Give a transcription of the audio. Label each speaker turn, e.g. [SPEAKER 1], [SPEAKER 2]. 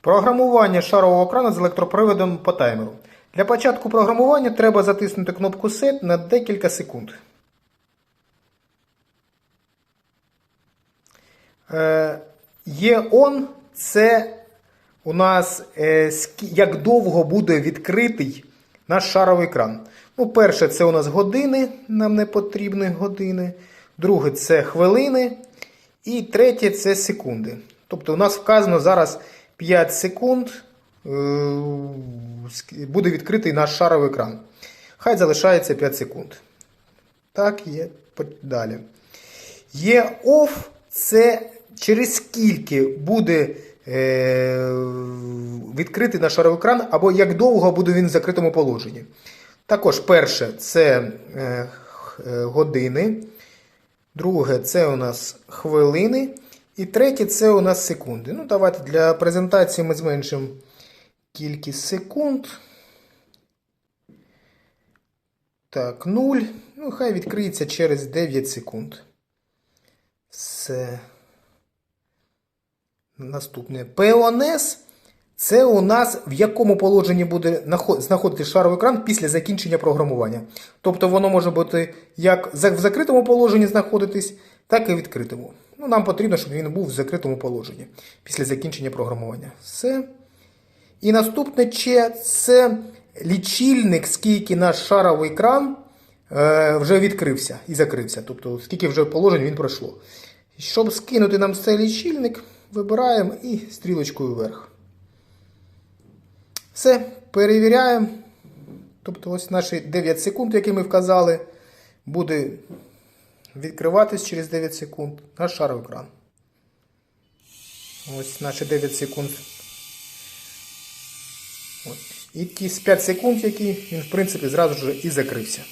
[SPEAKER 1] Програмування шарового екрану з електроприводом по таймеру. Для початку програмування треба затиснути кнопку Set на декілька секунд. Е, Є on це у нас е, як довго буде відкритий наш шаровий екран. Ну, перше, це у нас години, нам не потрібні години. Друге, це хвилини. І третє це секунди. Тобто у нас вказано зараз 5 секунд е, буде відкритий наш шаровий екран. Хай залишається 5 секунд. Так, є далі. Є off, це через скільки буде е, відкритий наш шаровий екран, або як довго буде він в закритому положенні. Також перше це е, години. Друге це у нас хвилини. І третє це у нас секунди. Ну, давайте для презентації ми зменшимо кількість секунд. Так, 0. Ну, хай відкриється через 9 секунд. Все. Наступне. PONS це у нас в якому положенні буде нахо- знаходитись шаровий екран після закінчення програмування. Тобто воно може бути як в закритому положенні знаходитись, так і в відкритому. Ну, нам потрібно, щоб він був в закритому положенні після закінчення програмування. Все. І наступне ще це лічильник, скільки наш шаровий екран е, вже відкрився і закрився. Тобто, скільки вже положень він пройшло. Щоб скинути нам цей лічильник, вибираємо і стрілочкою вверх. Все, перевіряємо. Тобто, ось наші 9 секунд, які ми вказали, буде відкриватись через 9 секунд на шар екран. Ось наші 9 секунд. От. І ті з 5 секунд, які він, в принципі, зразу ж і закрився.